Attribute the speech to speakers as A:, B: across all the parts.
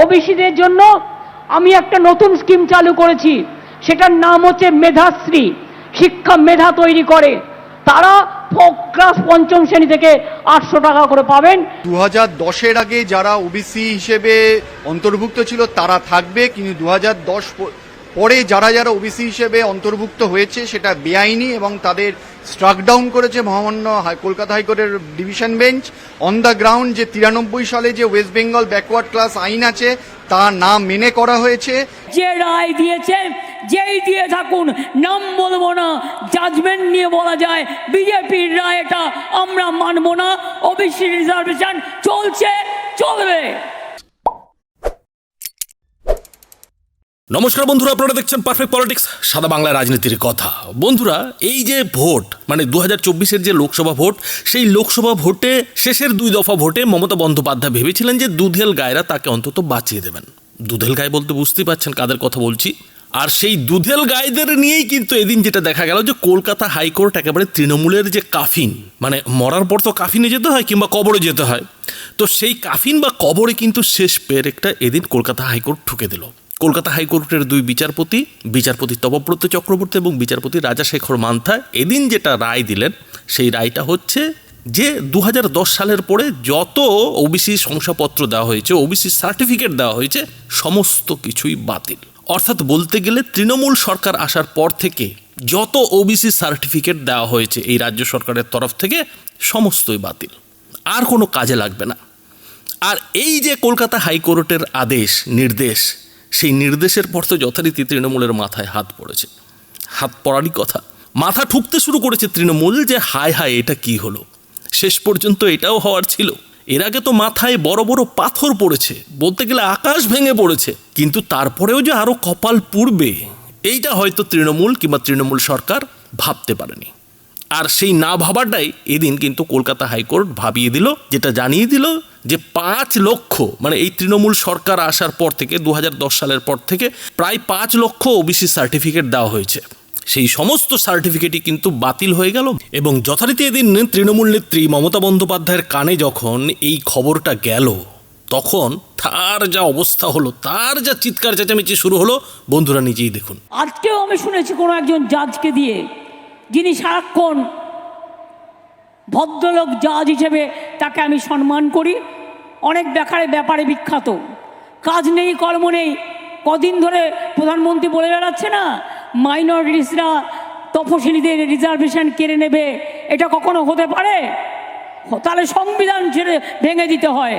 A: ওবিসিদের জন্য আমি একটা নতুন স্কিম চালু করেছি। সেটার নাম হচ্ছে মেধাশ্রী। শিক্ষা মেধা তৈরি করে। তারা ক্লাস পঞ্চম শ্রেণি থেকে আটশো টাকা করে পাবেন।
B: দু হাজার দশের আগে যারা ওবিসি হিসেবে অন্তর্ভুক্ত ছিল, তারা থাকবে। কিন্তু দু হাজার দশ পরে যারা যারা ওবিসি হিসেবে অন্তর্ভুক্ত হয়েছে, সেটা বেআইনি এবং তাদের স্ট্রাক ডাউন করেছে মহামান্য কলকাতা হাইকোর্টের division bench. On the ground যে তিরানব্বই সালে যে ওয়েস্ট বেঙ্গল ব্যাকওয়ার্ড ক্লাস আইন আছে, তা না মেনে করা হয়েছে।
C: যে রায় দিয়েছে, যেই দিয়ে থাকুন, নাম বলব না জাজমেন্ট নিয়ে বলা যায়, বিজেপির রায় এটা আমরা মানবো না ওবিসি রিজার্ভেশন চলছে, চলবে।
D: নমস্কার বন্ধুরা, আপনারা দেখছেন পারফেক্ট পলিটিক্স সাদা বাংলা রাজনীতির কথা। বন্ধুরা, এই যে ভোট মানে দু হাজার যে লোকসভা ভোট, সেই লোকসভা ভোটে, শেষের দুই দফা ভোটে মমতা বন্দ্যোপাধ্যায় ভেবেছিলেন যে দুধেল গায়েরা তাকে অন্তত বাঁচিয়ে দেবেন। দুধেল গায়ে বলতে বুঝতেই পারছেন কাদের কথা বলছি। আর সেই দুধেল গায়েদের নিয়েই কিন্তু এদিন যেটা দেখা গেল যে কলকাতা হাইকোর্ট একেবারে তৃণমূলের যে কাফিন মানে মরার পর তো কাফিনে যেতে হয় কিংবা কবরে যেতে হয়। তো সেই কাফিন বা কবরে কিন্তু শেষ পেরেকটা এদিন কলকাতা হাইকোর্ট ঠুকে দিল। কলকাতা হাইকোর্টের দুই বিচারপতি বিচারপতি তপব্রত চক্রবর্তী এবং বিচারপতি রাজাশেখর মান্থা, এদিন যেটা রায় দিলেন, সেই রায়টা হচ্ছে যে দু হাজার দশ সালের পরে যত ওবিসি শংসাপত্র দেওয়া হয়েছে ওবিসি সার্টিফিকেট দেওয়া হয়েছে, সমস্ত কিছুই বাতিল। অর্থাৎ বলতে গেলে তৃণমূল সরকার আসার পর থেকে যত ওবিসি সার্টিফিকেট দেওয়া হয়েছে এই রাজ্য সরকারের তরফ থেকে, সমস্তই বাতিল। আর কোনো কাজে লাগবে না। আর এই যে কলকাতা হাইকোর্টের আদেশ, নির্দেশ সেই নির্দেশের পর তো যথারীতি তৃণমূলের মাথায় হাত পড়েছে। হাত পড়ারই কথা। মাথা ঠুকতে শুরু করেছে তৃণমূল যে, হায় হায়, এটা কি হলো? শেষ পর্যন্ত এটাও হওয়ার ছিল। এর আগে তো মাথায় বড় বড় পাথর পড়েছে, বলতে গেলে আকাশ ভেঙে পড়েছে। কিন্তু তারপরেও যে আরও কপাল পুড়বে, এইটা হয়তো তৃণমূল কিংবা তৃণমূল সরকার ভাবতে পারেনি। আর সেই না ভাবাটাই এদিন কিন্তু কলকাতা হাইকোর্ট ভাবিয়ে দিল, যেটা জানিয়ে দিল যে পাঁচ লক্ষ মানে এই তৃণমূল সরকার আসার পর থেকে দু হাজার দশ সালের পর থেকে প্রায় পাঁচ লক্ষ ওবিসি সার্টিফিকেট দেওয়া হয়েছে। সেই সমস্ত সার্টিফিকেটই কিন্তু বাতিল হয়ে গেল এবং যথারীতি এদিন তৃণমূল নেত্রী মমতা বন্দ্যোপাধ্যায়ের কানে যখন এই খবরটা গেল, তখন তার যা অবস্থা হলো, তার যা চিৎকার চেঁচামেচি শুরু হলো, বন্ধুরা নিজেই দেখুন।
C: আজকেও আমি শুনেছি কোনো একজন জাজকে দিয়ে যিনি সারাক্ষণ ভদ্রলোক জাজ হিসেবে তাকে আমি সম্মান করি। অনেক ব্যাপারে ব্যাপারে বিখ্যাত। কাজ নেই, কর্ম নেই। কদিন ধরে প্রধানমন্ত্রী বলে বেড়াচ্ছে না মাইনরিটিসরা তপশিলীদের রিজার্ভেশন কেড়ে নেবে। এটা কখনো হতে পারে? তাহলে সংবিধান ছেড়ে ভেঙে দিতে হয়।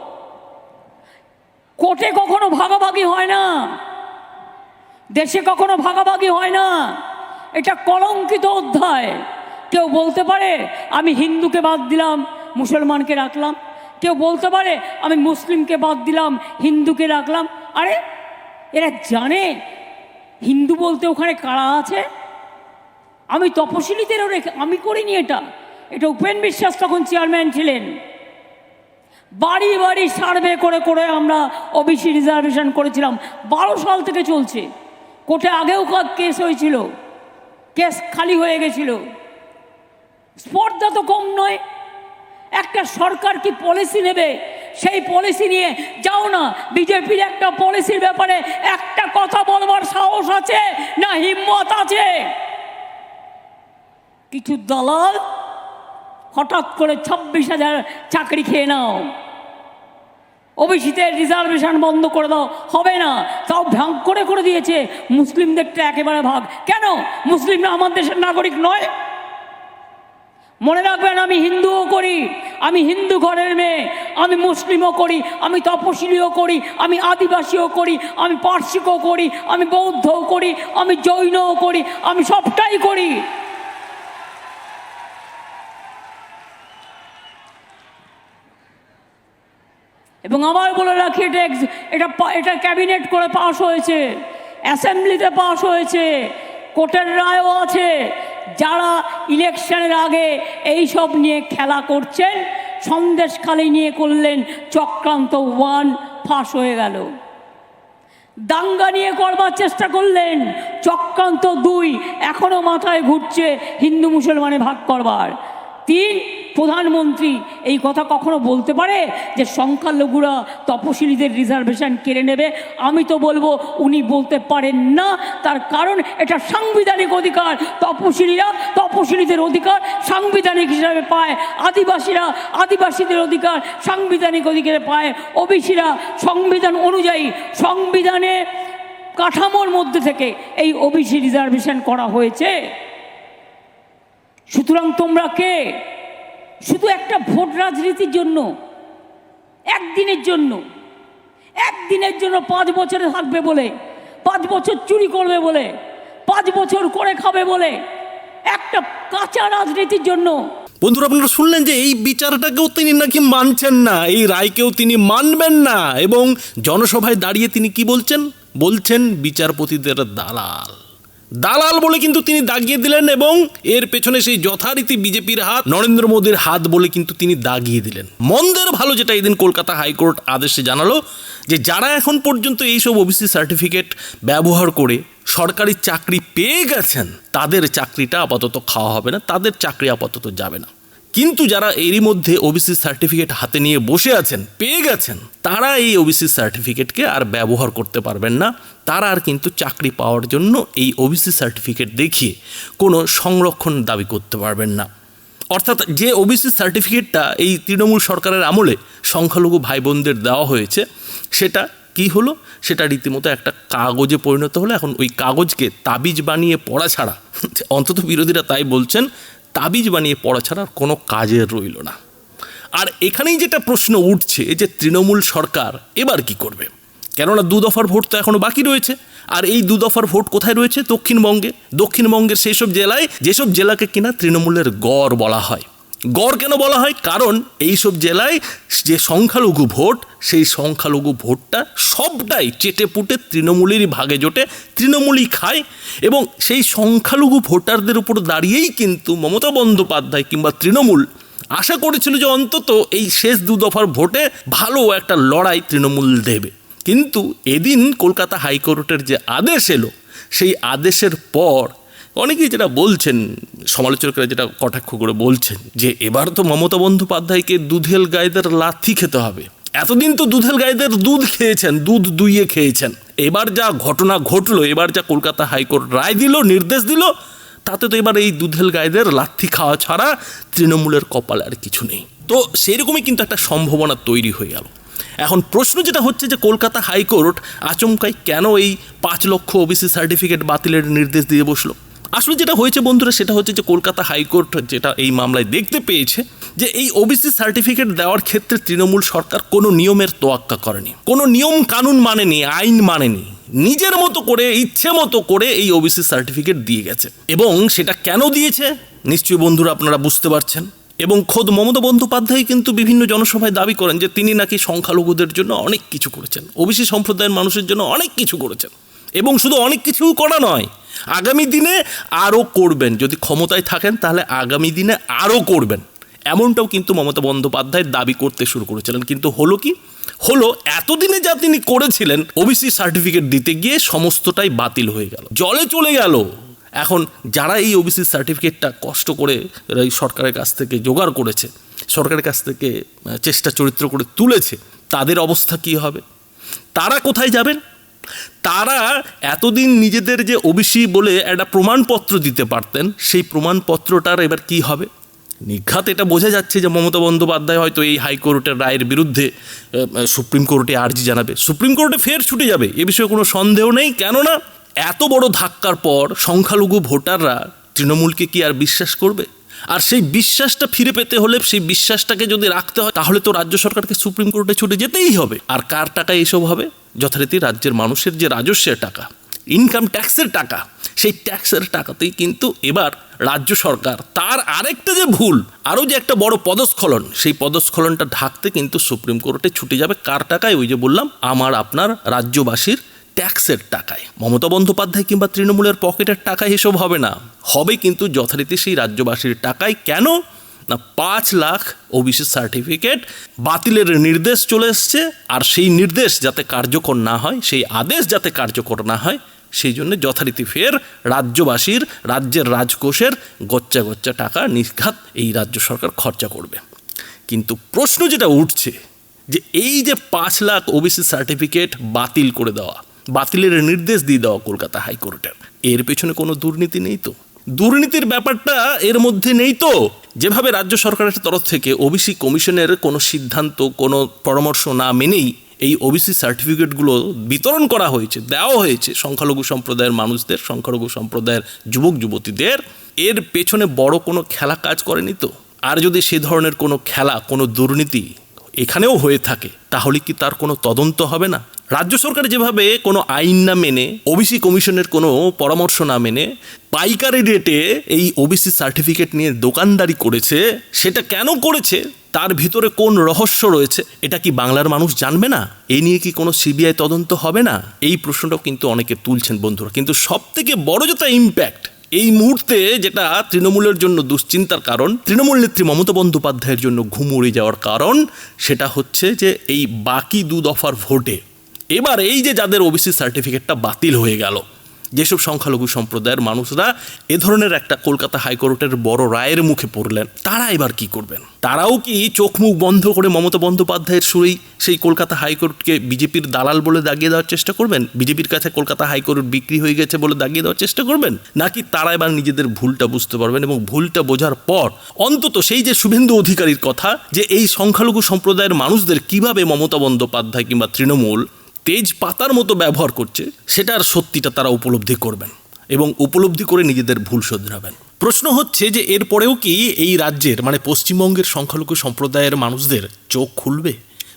C: কোর্টে কখনো ভাগাভাগি হয় না। দেশে কখনো ভাগাভাগি হয় না। এটা কলঙ্কিত অধ্যায়। কেউ বলতে পারে, আমি হিন্দুকে বাদ দিলাম, মুসলমানকে রাখলাম। কেউ বলতে পারে, আমি মুসলিমকে বাদ দিলাম, হিন্দুকে রাখলাম। আরে, এরা জানে, হিন্দু বলতে ওখানে কারা আছে? আমি তপশিলীদেরও রেখে আমি করিনি এটা। এটা উপেন বিশ্বাস তখন চেয়ারম্যান ছিলেন। বাড়ি বাড়ি সার্ভে করে করে আমরা ওবিসি রিজার্ভেশন করেছিলাম। বারো সাল থেকে চলছে। কোর্টে আগেও কেস হয়েছিল। কেস খালি হয়ে গেছিল। স্পর্ধা তো কম নয়। একটা সরকার কি পলিসি নেবে? সেই পলিসি নিয়ে যাও না। বিজেপির একটা পলিসির ব্যাপারে একটা কথা বলবার সাহস আছে না হিম্মত আছে? কিছু দালাল হঠাৎ করে ছাব্বিশ হাজার চাকরি খেয়ে নাও। ওবিসিতে রিজার্ভেশন বন্ধ করে দাও। হবে না। তাও ভাগ করে করে দিয়েছে। মুসলিমদেরটা একেবারে ভাগ। কেন? মুসলিমরা আমার দেশের নাগরিক নয়। মনে রাখবেন, আমি হিন্দুও করি। আমি হিন্দু ঘরের মেয়ে। আমি মুসলিমও করি। আমি তপশিলিও করি। আমি আদিবাসীও করি। আমি পার্সিকও করি। আমি বৌদ্ধও করি। আমি জৈনও করি। আমি সবটাই করি। এবং আবার বলে রাখি, এটা এটা এটা ক্যাবিনেট করে পাশ হয়েছে। অ্যাসেম্বলিতে পাশ হয়েছে। কোর্টের রায়ও আছে। যারা ইলেকশনের আগে এই সব নিয়ে খেলা করছেন, সন্দেশখালি নিয়ে করলেন, চক্রান্ত ওয়ান ফাঁস হয়ে গেল। দাঙ্গা নিয়ে করবার চেষ্টা করলেন, চক্রান্ত দুই এখনও মাথায় ঘুরছে হিন্দু মুসলমানে ভাগ করবার। তিন প্রধানমন্ত্রী এই কথা কখনো বলতে পারে যে সংখ্যালঘুরা তপশিলীদের রিজার্ভেশন কেড়ে নেবে? আমি তো বলব, উনি বলতে পারেন না। তার কারণ এটা সাংবিধানিক অধিকার। তপশিলীরা তপশিলীদের অধিকার সাংবিধানিক হিসাবে পায়। আদিবাসীরা আদিবাসীদের অধিকার সাংবিধানিক অধিকারে পায়। ওবিসিরা সংবিধান অনুযায়ী সংবিধানে কাঠামোর মধ্যে থেকে এই ওবিসি রিজার্ভেশন করা হয়েছে। সুতরাং তোমরা কে? শুধু একটা ভোট রাজনীতির জন্য, একদিনের জন্য একদিনের জন্য পাঁচ বছরে থাকবে বলে, পাঁচ বছর চুরি করবে বলে, পাঁচ বছর করে খাবে বলে, একটা কাঁচা রাজনীতির জন্য।
D: বন্ধুরা, আপনারা শুনলেন যে এই বিচারটাকেও তিনি নাকি মানছেন না, এই রায়কেও তিনি মানবেন না, এবং জনসভায় দাঁড়িয়ে তিনি কি বলছেন? বলছেন বিচারপতিদের দালাল। দালাল বলে কিন্তু তিনি দাগিয়ে দিলেন এবং এর পেছনে সেই যথারীতি বিজেপির হাত, নরেন্দ্র মোদীর হাত বলে কিন্তু তিনি দাগিয়ে দিলেন। মন্দের ভালো যেটা এদিন কলকাতা হাইকোর্ট আদেশে জানালো যে, যারা এখন পর্যন্ত এইসব ওবিসি সার্টিফিকেট ব্যবহার করে সরকারি চাকরি পেয়ে গেছেন, তাদের চাকরিটা আপাতত খাওয়া হবে না, তাদের চাকরি আপাতত যাবে না। কিন্তু যারা এরই মধ্যে ওবিসি সার্টিফিকেট হাতে নিয়ে বসে আছেন, পেয়ে গেছেন, তারা এই ওবিসি সার্টিফিকেটকে আর ব্যবহার করতে পারবেন না। তারা আর কিন্তু চাকরি পাওয়ার জন্য এই ওবিসি সার্টিফিকেট দেখিয়ে কোনো সংরক্ষণ দাবি করতে পারবেন না। অর্থাৎ যে ওবিসি সার্টিফিকেটটা এই তৃণমূল সরকারের আমলে সংখ্যালঘু ভাই বোনদের দেওয়া হয়েছে, সেটা কি হলো? সেটা রীতিমতো একটা কাগজে পরিণত হলো। এখন ওই কাগজকে তাবিজ বানিয়ে পড়া ছাড়া অন্তত বিরোধীরা তাই বলছেন তাবিজ বানিয়ে পড়া ছাড়া কোনো কাজের রইল না। আর এখানেই যেটা প্রশ্ন উঠছে যে তৃণমূল সরকার এবার কি করবে? কেননা দু দফার ভোট তো এখনও বাকি রয়েছে। আর এই দু দফার ভোট কোথায় রয়েছে? দক্ষিণবঙ্গে। দক্ষিণবঙ্গের সেই সব জেলায় যেসব জেলাকে কিনা তৃণমূলের গড় বলা হয়। গড় কেন বলা হয়? কারণ এই সব জেলায় যে সংখ্যালঘু ভোট, সেই সংখ্যালঘু ভোটটা সবটাই চেটে পুটে তৃণমূলেরই ভাগে জোটে তৃণমূলই খায় এবং সেই সংখ্যালঘু ভোটারদের উপর দাঁড়িয়েই কিন্তু মমতা বন্দ্যোপাধ্যায় কিংবা তৃণমূল আশা করেছিল যে অন্তত এই শেষ দু দফার ভোটে ভালো একটা লড়াই তৃণমূল দেবে। কিন্তু এদিন কলকাতা হাইকোর্টের যে আদেশ এলো, সেই আদেশের পর অনেকেই যেটা বলছেন, সমালোচকরা যেটা কটাক্ষ করে বলছেন, যে এবার তো মমতা বন্দ্যোপাধ্যায়কে দুধেল গায়েদের লাথি খেতে হবে। এতদিন তো দুধেল গায়েদের দুধ খেয়েছেন, দুধ দুইয়ে খেয়েছেন। এবার যা ঘটনা ঘটলো, এবার যা কলকাতা হাইকোর্ট রায় দিল, নির্দেশ দিল, তাতে তো এবার এই দুধেল গায়েদের লাথি খাওয়া ছাড়া তৃণমূলের কপালে আর কিছু নেই। তো সেরকমই কিন্তু একটা সম্ভাবনা তৈরি হয়ে গেল। এখন প্রশ্ন যেটা হচ্ছে যে কলকাতা হাইকোর্ট আচমকাই কেন এই পাঁচ লক্ষ ওবিসি সার্টিফিকেট বাতিলের নির্দেশ দিয়ে বসল? আসলে যেটা হয়েছে বন্ধুরা, সেটা হচ্ছে যে কলকাতা হাইকোর্ট যেটা এই মামলায় দেখতে পেয়েছে যে এই ওবিসি সার্টিফিকেট দেওয়ার ক্ষেত্রে তৃণমূল সরকার কোনো নিয়মের তোয়াক্কা করেনি। কোনো নিয়ম কানুন মানেনি, আইন মানেনি। নিজের মতো করে, ইচ্ছে মতো করে এই ওবিসি সার্টিফিকেট দিয়ে গেছে। এবং সেটা কেন দিয়েছে, নিশ্চয়ই বন্ধুরা আপনারা বুঝতে পারছেন। এবং খোদ মমতা বন্দ্যোপাধ্যায় কিন্তু বিভিন্ন জনসভায় দাবি করেন যে তিনি নাকি সংখ্যালঘুদের জন্য অনেক কিছু করেছেন। ওবিসি সম্প্রদায়ের মানুষের জন্য অনেক কিছু করেছেন। এবং শুধু অনেক কিছু করা নয় আগামী দিনে আরও করবেন। যদি ক্ষমতায় থাকেন, তাহলে আগামী দিনে আরও করবেন। এমনটাও কিন্তু মমতা বন্দ্যোপাধ্যায় দাবি করতে শুরু করেছিলেন। কিন্তু হলো কি? হলো এতদিনে যা তিনি করেছিলেন, ওবিসি সার্টিফিকেট দিতে গিয়ে সমস্তটাই বাতিল হয়ে গেল। জলে চলে গেল। এখন যারা এই ওবিসি সার্টিফিকেটটা কষ্ট করে সরকারের কাছ থেকে জোগাড় করেছে, সরকারের কাছ থেকে চেষ্টা চরিত্র করে তুলেছে, তাদের অবস্থা কি হবে? তারা কোথায় যাবেন? তারা এতদিন নিজেদের যে ওবিসি বলে একটা প্রমাণপত্র দিতে পারতেন, সেই প্রমাণপত্রটার এবার কি হবে? নিঘাত এটা বোঝা যাচ্ছে যে মমতা বন্দ্যোপাধ্যায় হয়তো এই হাইকোর্টের রায়ের বিরুদ্ধে সুপ্রিম কোর্টে আর্জি জানাবে। সুপ্রিম কোর্টে ফের ছুটে যাবে, এ বিষয়ে কোনো সন্দেহ নেই, কেননা এত বড় ধাক্কার পর সংখ্যালঘু ভোটাররা তৃণমূলকে কি আর বিশ্বাস করবে? আর সেই বিশ্বাসটা ফিরে পেতে হলে সেই বিশ্বাসটাকে যদি রাখতে হয়, তাহলে তো রাজ্য সরকারকে সুপ্রিম কোর্টে ছুটে যেতেই হবে। আর কার টাকা এইসব হবে? যথারীতি রাজ্যের মানুষের যে রাজস্বের টাকা ইনকাম ট্যাক্সের টাকা, সেই ট্যাক্সের টাকাতেই কিন্তু এবার রাজ্য সরকার তার আরেকটা যে ভুল, আরও যে একটা বড় পদস্খলন, সেই পদস্খলনটা ঢাকতে কিন্তু সুপ্রিম কোর্টে ছুটে যাবে কার টাকায়? ওই যে বললাম, আমার, আপনার রাজ্যবাসীর ট্যাক্সের টাকায়। মমতা বন্দ্যোপাধ্যায় কিংবা তৃণমূলের পকেটের টাকায় এসব হবে না। হবে কিন্তু যথারীতি সেই রাজ্যবাসীর টাকায়। কেন? না, পাঁচ লাখ ওবিসি সার্টিফিকেট বাতিলের নির্দেশ চলে এসছে। আর সেই নির্দেশ যাতে কার্যকর না হয়, সেই আদেশ যাতে কার্যকর না হয়, সেই জন্য যথারীতি ফের রাজ্যবাসীর, রাজ্যের রাজকোষের গচ্চা গচ্চা টাকা নিঘাত এই রাজ্য সরকার খরচা করবে। কিন্তু প্রশ্ন যেটা উঠছে যে এই যে পাঁচ লাখ ওবিসি সার্টিফিকেট বাতিল করে দেওয়া বাতিলের নির্দেশ দিয়ে দেওয়া কলকাতা হাইকোর্টের। এর পেছনে কোনো দুর্নীতি নেই তো? দুর্নীতির ব্যাপারটা এর মধ্যে নেই তো? যেভাবে রাজ্য সরকারের তরফ থেকে ওবিসি কমিশনের কোনো সিদ্ধান্ত, কোনো পরামর্শ না মেনেই এই ওবিসি সার্টিফিকেটগুলো বিতরণ করা হয়েছে, দেওয়া হয়েছে সংখ্যালঘু সম্প্রদায়ের মানুষদের, সংখ্যালঘু সম্প্রদায়ের যুবক, যুবতীদের, এর পেছনে বড় কোনো খেলা কাজ করেনি তো? আর যদি সে ধরনের কোনো খেলা, কোনো দুর্নীতি এখানেও হয়ে থাকে, তাহলে কি তার কোনো তদন্ত হবে না? রাজ্য সরকার যেভাবে কোনো আইন না মেনে ওবিসি কমিশনের কোনো পরামর্শ না মেনে পাইকারি রেটে এই ওবিসি সার্টিফিকেট নিয়ে দোকানদারি করেছে, সেটা কেন করেছে, তার ভিতরে কোন রহস্য রয়েছে, এটা কি বাংলার মানুষ জানবে না? এ নিয়ে কি কোনো সিবিআই তদন্ত হবে না? এই প্রশ্নটাও কিন্তু অনেকে তুলছেন বন্ধুরা। কিন্তু সব থেকে বড় যেটা ইম্প্যাক্ট এই মুহূর্তে যেটা তৃণমূলের জন্য দুশ্চিন্তার কারণ, তৃণমূল নেত্রী মমতা বন্দ্যোপাধ্যায়ের জন্য ঘুম উড়ে যাওয়ার কারণ, সেটা হচ্ছে যে এই বাকি দু দফার ভোটে এবার এই যে যাদের ওবিসি সার্টিফিকেটটা বাতিল হয়ে গেল, যেসব সংখ্যালঘু সম্প্রদায়ের মানুষরা এ ধরনের একটা কলকাতা হাইকোর্টের বড় রায়ের মুখে পড়লেন, তারা এবার কি করবেন? তারাও কি চোখ মুখ বন্ধ করে মমতা বন্দ্যোপাধ্যায়ের সুরেই সেই কলকাতা হাইকোর্টকে বিজেপির দালাল বলে দাগিয়ে দেওয়ার চেষ্টা করবেন? বিজেপির কাছে কলকাতা হাইকোর্ট বিক্রি হয়ে গেছে বলে দাগিয়ে দেওয়ার চেষ্টা করবেন? নাকি তারা এবার নিজেদের ভুলটা বুঝতে পারবেন এবং ভুলটা বোঝার পর অন্তত সেই যে শুভেন্দু অধিকারীর কথা, যে এই সংখ্যালঘু সম্প্রদায়ের মানুষদের কীভাবে মমতা বন্দ্যোপাধ্যায় কিংবা তৃণমূল তেজ পাতার মতো ব্যবহার করছে সেটার সত্যিটা তারা উপলব্ধি করবেন এবং উপলব্ধি করে নিজেদের ভুল শোধরাবেন। প্রশ্ন হচ্ছে যে এরপরেও কি এই রাজ্যের মানে পশ্চিমবঙ্গের সংখ্যালঘু সম্প্রদায়ের মানুষদের চোখ খুলবে,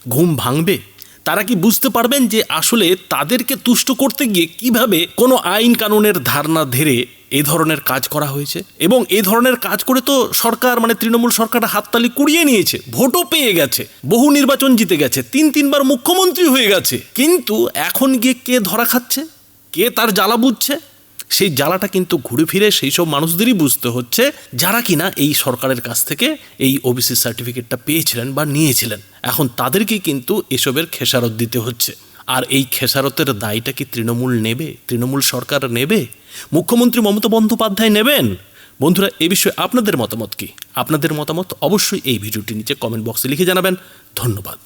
D: ঘুম ভাঙবে? তারা কি বুঝতে পারবেন যে আসলে তাদেরকে তুষ্ট করতে গিয়ে কীভাবে কোনো আইন কানুনের ধারণা ধরে এ ধরনের কাজ করা হয়েছে এবং এ ধরনের কাজ করে তো সরকার মানে তৃণমূল সরকার হাততালি কুড়িয়ে নিয়েছে, ভোটও পেয়ে গেছে, বহু নির্বাচন জিতে গেছে, তিন তিনবার মুখ্যমন্ত্রী হয়ে গেছে। কিন্তু এখন গিয়ে কে ধরা খাচ্ছে? কে তার জ্বালা বুঝছে? সেই জ্বালাটা কিন্তু ঘুরে ফিরে সেই সব মানুষদেরই বুঝতে হচ্ছে, যারা কিনা এই সরকারের কাছ থেকে এই ওবিসি সার্টিফিকেটটা পেয়েছিলেন বা নিয়েছিলেন। এখন তাদেরকেই কিন্তু এসবের খেসারত দিতে হচ্ছে। আর এই খেসারতের দায়টা কি তৃণমূল নেবে? তৃণমূল সরকার নেবে? মুখ্যমন্ত্রী মমতা বন্দ্যোপাধ্যায় নেবেন? বন্ধুরা, এ বিষয়ে আপনাদের মতামত কি? আপনাদের মতামত অবশ্যই এই ভিডিওটি নিচে কমেন্ট বক্সে লিখে জানাবেন। ধন্যবাদ।